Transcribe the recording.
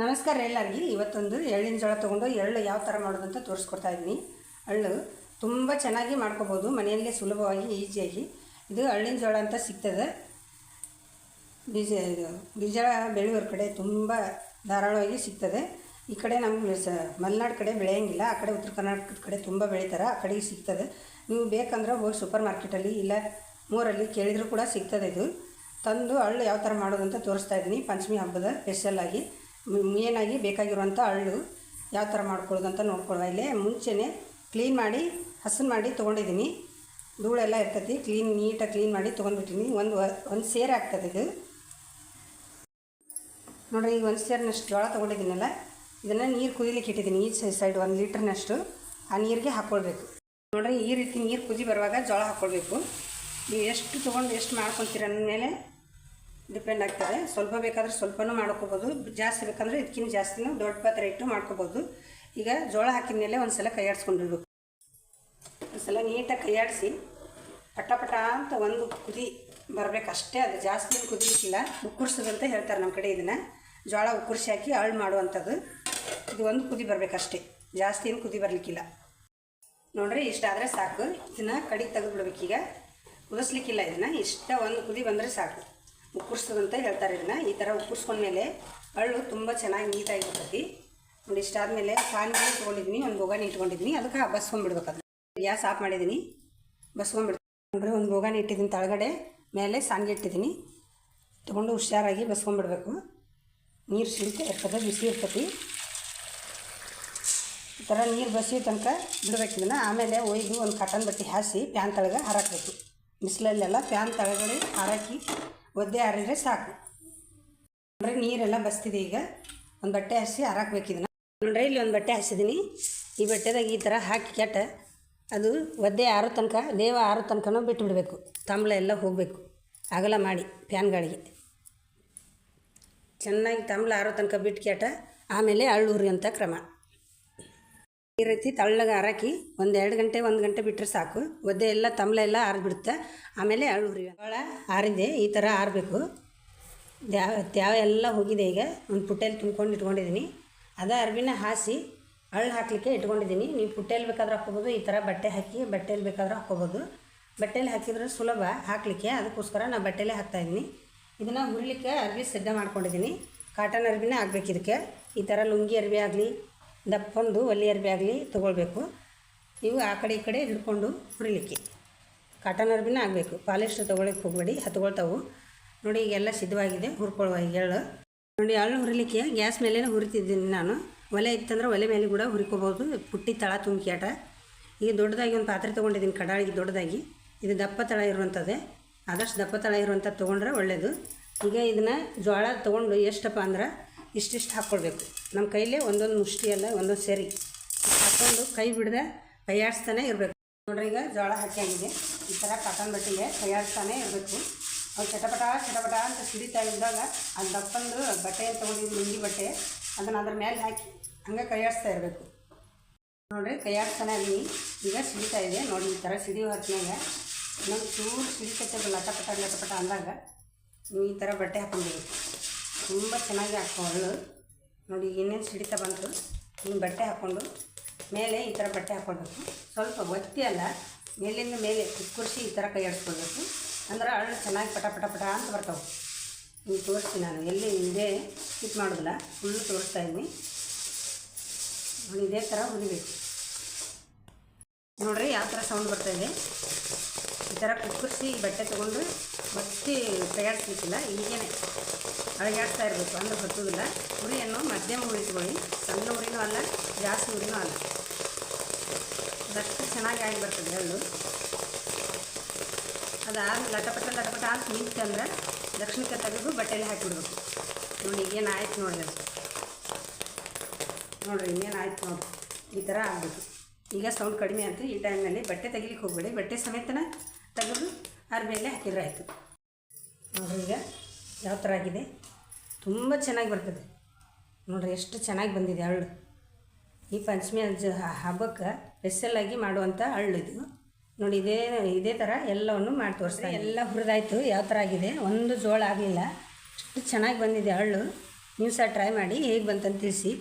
ನಮಸ್ಕಾರ ಎಲ್ಲರಿಗೆ. ಇವತ್ತೊಂದು ಎಳ್ಳಿನ ಜೋಳ ತೊಗೊಂಡು ಎಳ್ಳು ಯಾವ ಥರ ಅಂತ ತೋರಿಸ್ಕೊಡ್ತಾ ಇದ್ದೀನಿ. ಎಳ್ಳು ತುಂಬ ಚೆನ್ನಾಗಿ ಮಾಡ್ಕೋಬೋದು. ಮನೆಯಲ್ಲೇ ಸುಲಭವಾಗಿ, ಈಸಿಯಾಗಿ. ಇದು ಎಳ್ಳಿನ ಜೋಳ ಅಂತ ಸಿಗ್ತದೆ. ಬೀಜ ಇದು, ಬೀಜ ಬೆಳೆಯೋರ ಕಡೆ ತುಂಬ ಧಾರಾಳವಾಗಿ ಸಿಗ್ತದೆ. ಈ ಕಡೆ ನಮ್ಮ ಸ, ಮಲೆನಾಡು ಕಡೆ ಬೆಳೆಯೋಂಗಿಲ್ಲ. ಆ ಕಡೆ ಉತ್ತರ ಕರ್ನಾಟಕದ ಕಡೆ ತುಂಬ ಬೆಳೀತಾರೆ. ಆ ಕಡೆಗೆ ಸಿಗ್ತದೆ. ನೀವು ಬೇಕಂದ್ರೆ ಹೋಗಿ ಸೂಪರ್ ಮಾರ್ಕೆಟಲ್ಲಿ ಇಲ್ಲ ಮೂರಲ್ಲಿ ಕೇಳಿದರೂ ಕೂಡ ಸಿಗ್ತದೆ ಇದು. ತಂದು ಹಳ್ಳು ಯಾವ ಥರ ಅಂತ ತೋರಿಸ್ತಾ ಇದ್ದೀನಿ. ಪಂಚಮಿ ಹಬ್ಬದ ಸ್ಪೆಷಲಾಗಿ ಮೇನಾಗಿ ಬೇಕಾಗಿರುವಂಥ ಹಳ್ಳು ಯಾವ ಥರ ಮಾಡ್ಕೊಳ್ಳೋದು ಅಂತ ನೋಡ್ಕೊಳ್ಳುವ ಇಲ್ಲೇ ಮುಂಚೆನೇ ಕ್ಲೀನ್ ಮಾಡಿ, ಹಸನ್ ಮಾಡಿ ತೊಗೊಂಡಿದ್ದೀನಿ. ಧೂಳೆಲ್ಲ ಇರ್ತೈತಿ ಕ್ಲೀನ್ ನೀಟಾಗಿ ಕ್ಲೀನ್ ಮಾಡಿ ತೊಗೊಂಡ್ಬಿಟ್ಟಿನಿ ಒಂದು ಒಂದು ಸೇರೆ ಆಗ್ತದೆ ಇದು. ನೋಡಿ ಈಗ ಒಂದು ಸೇರಿನಷ್ಟು ಜೋಳ ತೊಗೊಂಡಿದ್ದೀನಲ್ಲ, ಇದನ್ನು ನೀರು ಕುದಿಲಿಕ್ಕೆ ಇಟ್ಟಿದ್ದೀನಿ. ಈ ಸೈಡ್ ಒಂದು ಲೀಟ್ರ್ನಷ್ಟು ಆ ನೀರಿಗೆ ಹಾಕ್ಕೊಳ್ಬೇಕು ನೋಡಿರಿ, ಈ ರೀತಿ ನೀರು ಕುದಿ ಬರುವಾಗ ಜೋಳ ಹಾಕ್ಕೊಳ್ಬೇಕು ನೀವು ಎಷ್ಟು ತೊಗೊಂಡು ಎಷ್ಟು ಮಾಡ್ಕೊತೀರ ಅಂದಮೇಲೆ ಡಿಪೆಂಡ್ ಆಗ್ತದೆ. ಸ್ವಲ್ಪ ಬೇಕಾದರೆ ಸ್ವಲ್ಪನೂ ಮಾಡ್ಕೋಬೋದು. ಜಾಸ್ತಿ ಬೇಕಂದರೆ ಇದಕ್ಕಿಂತ ಜಾಸ್ತಿನೂ ದೊಡ್ಡ ಪಾತ್ರೆ ಇಟ್ಟು ಮಾಡ್ಕೋಬೋದು. ಈಗ ಜೋಳ ಹಾಕಿದ ಮೇಲೆ ಒಂದು ಸಲ ಕೈಯಾಡಿಸ್ಕೊಂಡಿರ್ಬೇಕು ಒಂದು ಸಲ ನೀಟಾಗಿ ಕೈಯಾಡಿಸಿ ಪಟ ಪಟ ಅಂತ ಒಂದು ಕುದಿ ಬರಬೇಕು. ಅಷ್ಟೇ ಅದು ಜಾಸ್ತಿ ಕುದಿಲಿಕ್ಕಿಲ್ಲ. ಉಕ್ಕುರ್ಸೋದಂತ ಹೇಳ್ತಾರೆ ನಮ್ಮ ಕಡೆ ಇದನ್ನು. ಜೋಳ ಉಕ್ಕುರ್ಸಿ ಹಾಕಿ ಅಳು ಮಾಡುವಂಥದ್ದು. ಇದು ಒಂದು ಕುದಿ ಬರಬೇಕಷ್ಟೇ ಜಾಸ್ತಿ ಏನು ಕುದಿ ಬರಲಿಕ್ಕಿಲ್ಲ. ನೋಡ್ರಿ ಇಷ್ಟಾದರೆ ಸಾಕು. ಇದನ್ನು ಕಡಿಗೆ ತೆಗೆದುಬಿಡ್ಬೇಕೀಗ. ಕುದಿಸ್ಲಿಕ್ಕಿಲ್ಲ ಇದನ್ನು. ಇಷ್ಟ ಒಂದು ಕುದಿ ಬಂದರೆ ಸಾಕು. ಉಕ್ಕುರ್ಸೋದಂತ ಹೇಳ್ತಾರೆ ಇದನ್ನ. ಈ ಥರ ಉಕ್ಕುರ್ಸ್ಕೊಂಡ್ಮೇಲೆ ಅಳ್ಳು ತುಂಬ ಚೆನ್ನಾಗಿ ನೀಟಾಗಿ ಬರ್ತೈತಿ. ನೋಡಿ, ಇಷ್ಟಾದಮೇಲೆ ಸಾನಿಗೆ ತೊಗೊಂಡಿದ್ದೀನಿ ಒಂದು ಬೋಗಾನಿ ಇಟ್ಕೊಂಡಿದ್ದೀನಿ ಅದಕ್ಕೆ ಬಸ್ಕೊಂಡ್ಬಿಡ್ಬೇಕು ಅದನ್ನ ಗ್ಯಾಸ್ ಆಫ್ ಮಾಡಿದ್ದೀನಿ ಬಸ್ಕೊಂಡ್ಬಿಡ್ತೀನಿ ಅಂದರೆ ಒಂದು ಬೋಗಾನಿ ಇಟ್ಟಿದ್ದೀನಿ ತಳಗಡೆ, ಮೇಲೆ ಸಾನಿಗೆ ಇಟ್ಟಿದ್ದೀನಿ ತೊಗೊಂಡು ಹುಷಾರಾಗಿ ಬಸ್ಕೊಂಡ್ಬಿಡ್ಬೇಕು ನೀರು ಸಿಡಿತಾ ಇರ್ತದೆ, ಬಿಸಿ ಇರ್ತತಿ. ಈ ಥರ ನೀರು ಬಸಿ ತನಕ ಬಿಡ್ಬೇಕು ಇದನ್ನು. ಆಮೇಲೆ ಒಯ್ದು ಒಂದು ಕಾಟನ್ ಬಟ್ಟೆ ಹಾಸಿ ಪ್ಯಾನ್ ತಳಗೆ ಹಾರಾಕಬೇಕು. ಬಿಸಿಲಲ್ಲೆಲ್ಲ ಪ್ಯಾನ್ ತಳಗಡೆ ಹಾರಾಕಿ ಒದ್ದೆ ಹಾರಿದ್ರೆ ಸಾಕು. ನೋಡ್ರಿ ನೀರೆಲ್ಲ ಬಸ್ತಿದೆ ಈಗ. ಒಂದು ಬಟ್ಟೆ ಹಸಿ ಹಾರಾಕ್ಬೇಕು ಇದನ್ನು. ನೋಡ್ರಿ, ಇಲ್ಲಿ ಒಂದು ಬಟ್ಟೆ ಹಾಸಿದ್ದೀನಿ ಈ ಬಟ್ಟೆದಾಗ ಈ ಥರ ಹಾಕಿ ಕೆಟ್ಟ ಅದು ಒದ್ದೆ ಆರೋ ತನಕ, ದೇವ ಆರೋ ತನಕನೂ ಬಿಟ್ಟು ಬಿಡಬೇಕು ತಂಬಳ ಎಲ್ಲ ಹೋಗಬೇಕು. ಅಗಲ ಮಾಡಿ ಫ್ಯಾನ್ಗಳಿಗೆ. ಚೆನ್ನಾಗಿ ತಂಬಳ ಆರೋ ತನಕ ಬಿಟ್ಟು ಕೆಟ್ಟ, ಆಮೇಲೆ ಅಳ್ಳೂರಿ ಅಂತ ಕ್ರಮ. ಈ ರೀತಿ ತಳ್ಳಗೆ ಹರಕಿ ಒಂದು ಎರಡು ಗಂಟೆ, ಒಂದು ಗಂಟೆ ಬಿಟ್ಟರೆ ಸಾಕು. ಒದ್ದೆ ಎಲ್ಲ, ತಂಬಳ ಎಲ್ಲ ಆರಿಬಿಡುತ್ತೆ ಆಮೇಲೆ ಹುರಿ ಭಾಳ ಆರಿದೆ, ಈ ಥರ ಆರಬೇಕು. ದ್ಯಾವ ತ್ಯಾವ ಎಲ್ಲ ಹೋಗಿದೆ ಈಗ. ಒಂದು ಪುಟ್ಟೆಯಲ್ಲಿ ತುಂಬ್ಕೊಂಡು ಇಟ್ಕೊಂಡಿದ್ದೀನಿ ಅದ ಅರ್ಬಿನ ಹಾಸಿ ಅಳ್ಳು ಹಾಕಲಿಕ್ಕೆ ಇಟ್ಕೊಂಡಿದ್ದೀನಿ ನೀವು ಪುಟ್ಟೆಯಲ್ಲಿ ಬೇಕಾದ್ರೆ ಹಾಕ್ಕೋಬೋದು, ಈ ಥರ ಬಟ್ಟೆ ಹಾಕಿ ಬಟ್ಟೆಯಲ್ಲಿ ಬೇಕಾದ್ರೆ ಹಾಕ್ಕೋಬೋದು. ಬಟ್ಟೆಯಲ್ಲಿ ಹಾಕಿದ್ರೆ ಸುಲಭ ಹಾಕಲಿಕ್ಕೆ. ಅದಕ್ಕೋಸ್ಕರ ನಾನು ಬಟ್ಟೆಲೇ ಹಾಕ್ತಾಯಿದ್ದೀನಿ ಇದನ್ನು ಹುರಿಲಿಕ್ಕೆ ಅರ್ಬಿ ಸಿದ್ಧ ಮಾಡ್ಕೊಂಡಿದ್ದೀನಿ ಕಾಟನ್ ಅರ್ಬಿನೇ ಆಗ್ಬೇಕು ಇದಕ್ಕೆ. ಈ ಥರ ಲುಂಗಿ ಅರ್ಬಿ ಆಗಲಿ ದಪ್ಪೊಂದು ಒಲಿ ಅರ್ಬಿ ಆಗಲಿ ತೊಗೊಳ್ಬೇಕು. ಇವು ಆ ಕಡೆ ಈ ಕಡೆ ಹಿಡ್ಕೊಂಡು ಹುರಿಲಿಕ್ಕೆ. ಕಾಟನ್ ಅರ್ಬಿನೇ ಆಗಬೇಕು ಪಾಲಿಸ್ಟರ್ ತೊಗೊಳಕ್ಕೆ ಹೋಗಬೇಡಿ. ಹತ್ಕೊಳ್ತಾವು. ನೋಡಿ, ಈಗೆಲ್ಲ ಸಿದ್ಧವಾಗಿದೆ. ಹುರ್ಕೊಳ್ಳುವ ಎಳ್ಳು. ನೋಡಿ, ಎಳ್ಳು ಹುರಿಲಿಕ್ಕೆ ಗ್ಯಾಸ್ ಮೇಲೇ ಹುರಿತಿದ್ದೀನಿ ನಾನು. ಒಲೆ ಇತ್ತಂದ್ರೆ ಒಲೆ ಮೇಲೆ ಕೂಡ ಹುರ್ಕೋಬೋದು. ಪುಟ್ಟಿ ತಳ ತುಂಬ್ಕ್ಯಾಟ ಈಗ ದೊಡ್ಡದಾಗಿ ಒಂದು ಪಾತ್ರೆ ತೊಗೊಂಡಿದ್ದೀನಿ. ಕಡಾಳಿಗೆ ದೊಡ್ಡದಾಗಿ. ಇದು ದಪ್ಪ ತಳ ಇರುವಂಥದ್ದೇ. ಆದಷ್ಟು ದಪ್ಪ ತಳ ಇರುವಂಥದ್ದು ತೊಗೊಂಡ್ರೆ ಒಳ್ಳೆಯದು ಈಗ ಇದನ್ನು ಜೋಳ ತೊಗೊಂಡು ಎಷ್ಟಪ್ಪ ಅಂದ್ರೆ ಇಷ್ಟಿಷ್ಟು ಹಾಕ್ಕೊಳ್ಬೇಕು. ನಮ್ಮ ಕೈಲೇ ಒಂದೊಂದು ಮುಷ್ಟಿ ಅಲ್ಲ, ಒಂದೊಂದು ಸರಿ. ಹಾಕ್ಕೊಂಡು ಕೈ ಬಿಡದೆ ಕೈಯಾಡಿಸ್ತಾನೆ ಇರಬೇಕು. ನೋಡ್ರಿ ಈಗ ಜೋಳ ಹಾಕಿಯಾಗಿದೆ ಈ ಥರ ಕಾಟನ್ ಬಟ್ಟೆಗೆ ಕೈಯಾಡಿಸ್ತಾನೆ ಇರಬೇಕು. ಅವ್ರು ಚಟಪಟ ಚಟಪಟ ಅಂತ ಸಿಡಿತಾ ಇದ್ದಾಗ ಅದು ದಪ್ಪಂದು ಬಟ್ಟೆ ತೊಗೊಂಡಿದ್ದು ಮುಂದಿ ಬಟ್ಟೆ, ಅದನ್ನು ಅದ್ರ ಮೇಲೆ ಹಾಕಿ ಹಂಗೆ ಕೈಯಾಡಿಸ್ತಾ ಇರಬೇಕು. ನೋಡಿರಿ ಕೈಯಾಡಿಸ್ತಾನೆ ಅಲ್ಲಿ ಈಗ ಸಿಡಿತಾ ಇದೆ. ನೋಡಿ ಈ ಥರ ಸಿಡಿಯೋ ಹೊತ್ತಿನಾಗ ಇನ್ನೊಂದು ಚೂರು ಸಿಡಿಕತ್ತೆ ಲಟಪಟ ಲಟಪಟ ಅಂದಾಗ ಈ ಥರ ಬಟ್ಟೆ ಹಾಕ್ಕೊಂಡಿರ್ಬೇಕು ತುಂಬ ಚೆನ್ನಾಗಿ ಹಾಕ್ಕೊಳ್ಳು ನೋಡಿ ಇನ್ನೇನು ಸಿಡಿತಾ ಬಂತು ಹಿಂಗೆ ಬಟ್ಟೆ ಹಾಕ್ಕೊಂಡು ಮೇಲೆ ಈ ಥರ ಬಟ್ಟೆ ಹಾಕ್ಕೊಳ್ಬೇಕು ಸ್ವಲ್ಪ ಒತ್ತಿ ಅಲ್ಲ, ಮೇಲಿಂದ ಮೇಲೆ ಕುರ್ಸಿ ಈ ಥರ ಕೈ ಆಡಿಸ್ಕೊಳ್ಬೇಕು ಅಂದ್ರೆ ಅರಳು ಚೆನ್ನಾಗಿ ಪಟ ಪಟ ಪಟ ಅಂತ ಬರ್ತಾವೆ. ಹಿಂಗೆ ತೋರಿಸ್ತೀನಿ ನಾನು, ಎಲ್ಲಿ ಇದೇ ಸ್ಕಿಪ್ ಮಾಡೋದಿಲ್ಲ ಫುಲ್ಲು ತೋರಿಸ್ತಾ ಇದ್ದೀನಿ. ಇದೇ ಥರ ಹುರಿಬೇಕು ನೋಡಿರಿ, ಯಾವ ಥರ ಸೌಂಡ್ ಬರ್ತಾಯಿದೆ ಈ ಥರ ಕುಕ್ಕರ್ಸಿ ಬಟ್ಟೆ ತೊಗೊಂಡು ಮತ್ತೆ ತಯಾರಿಸ್ಲಿಕ್ಕಿಲ್ಲ ಹೀಗೇನೆ. ಅಳಗಾಡ್ತಾ ಇರಬೇಕು. ಅಂದ್ರೆ ಹೊತ್ತೋದಿಲ್ಲ. ಉರಿಯನ್ನು ಮಧ್ಯಮ ಉಳಿಸ್ಕೊಳ್ಳಿ ಸಣ್ಣ ಉರಿನೂ ಅಲ್ಲ, ಜಾಸ್ತಿ ಉರಿನೂ ಅಲ್ಲ. ಅದಷ್ಟು ಚೆನ್ನಾಗಿ ಆಗಿ ಬರ್ತದೆ ಎಳ್ಳು. ಅದಾದ ಲಟಪಟ ಲಟಪಟ ಹಾಕಿ ನಿಂತು ಅಂದ್ರೆ ದಕ್ಷಿಣಕ್ಕೆ ತೆಗೆದು ಬಟ್ಟೆಯಲ್ಲಿ ಹಾಕಿಬಿಡ್ಬೇಕು. ನೋಡಿ ಈಗೇನು ಆಯ್ತು ನೋಡಿ ಅದು. ನೋಡಿರಿ, ಇನ್ನೇನು ಆಯ್ತು ನೋಡಿ ಈ ಥರ ಆಗಬೇಕು. ಈಗ ಸೌಂಡ್ ಕಡಿಮೆ ಅಂತ ಈ ಟೈಮ್ನಲ್ಲಿ ಬಟ್ಟೆ ತೆಗಿಲಿಕ್ಕೆ ಹೋಗಬೇಡಿ. ಬಟ್ಟೆ ಸಮೇತನ ತೆಗೆದು ಅದ್ರ ಮೇಲೆ ಹಾಕಿದ್ರೆ ಆಯಿತು. ಈಗ. ಯಾವ ಥರ ಆಗಿದೆ? ತುಂಬ ಚೆನ್ನಾಗಿ ಬರ್ತದೆ. ನೋಡಿರಿ ಎಷ್ಟು ಚೆನ್ನಾಗಿ ಬಂದಿದೆ ಹಳ್ಳು. ಈ ಪಂಚಮಿ ಅಜ್ಜ ಹಬ್ಬಕ್ಕೆ ಸ್ಪೆಷಲ್ಲಾಗಿ ಮಾಡುವಂಥ ಹಳ್ಳು ಇದು. ನೋಡಿ ಇದೇ ಇದೇ ಥರ ಎಲ್ಲವನ್ನು ಮಾಡಿ ತೋರಿಸ್ತಾರೆ ಎಲ್ಲ ಹುರಿದಾಯ್ತು. ಯಾವ ಥರ ಆಗಿದೆ? ಒಂದು ಜೋಳ ಆಗಲಿಲ್ಲ. ಅಷ್ಟು ಚೆನ್ನಾಗಿ ಬಂದಿದೆ ಹಳ್ಳು. ನೀವು ಸಹ ಟ್ರೈ ಮಾಡಿ ಹೇಗೆ ಬಂತಂತ ತಿಳಿಸಿ.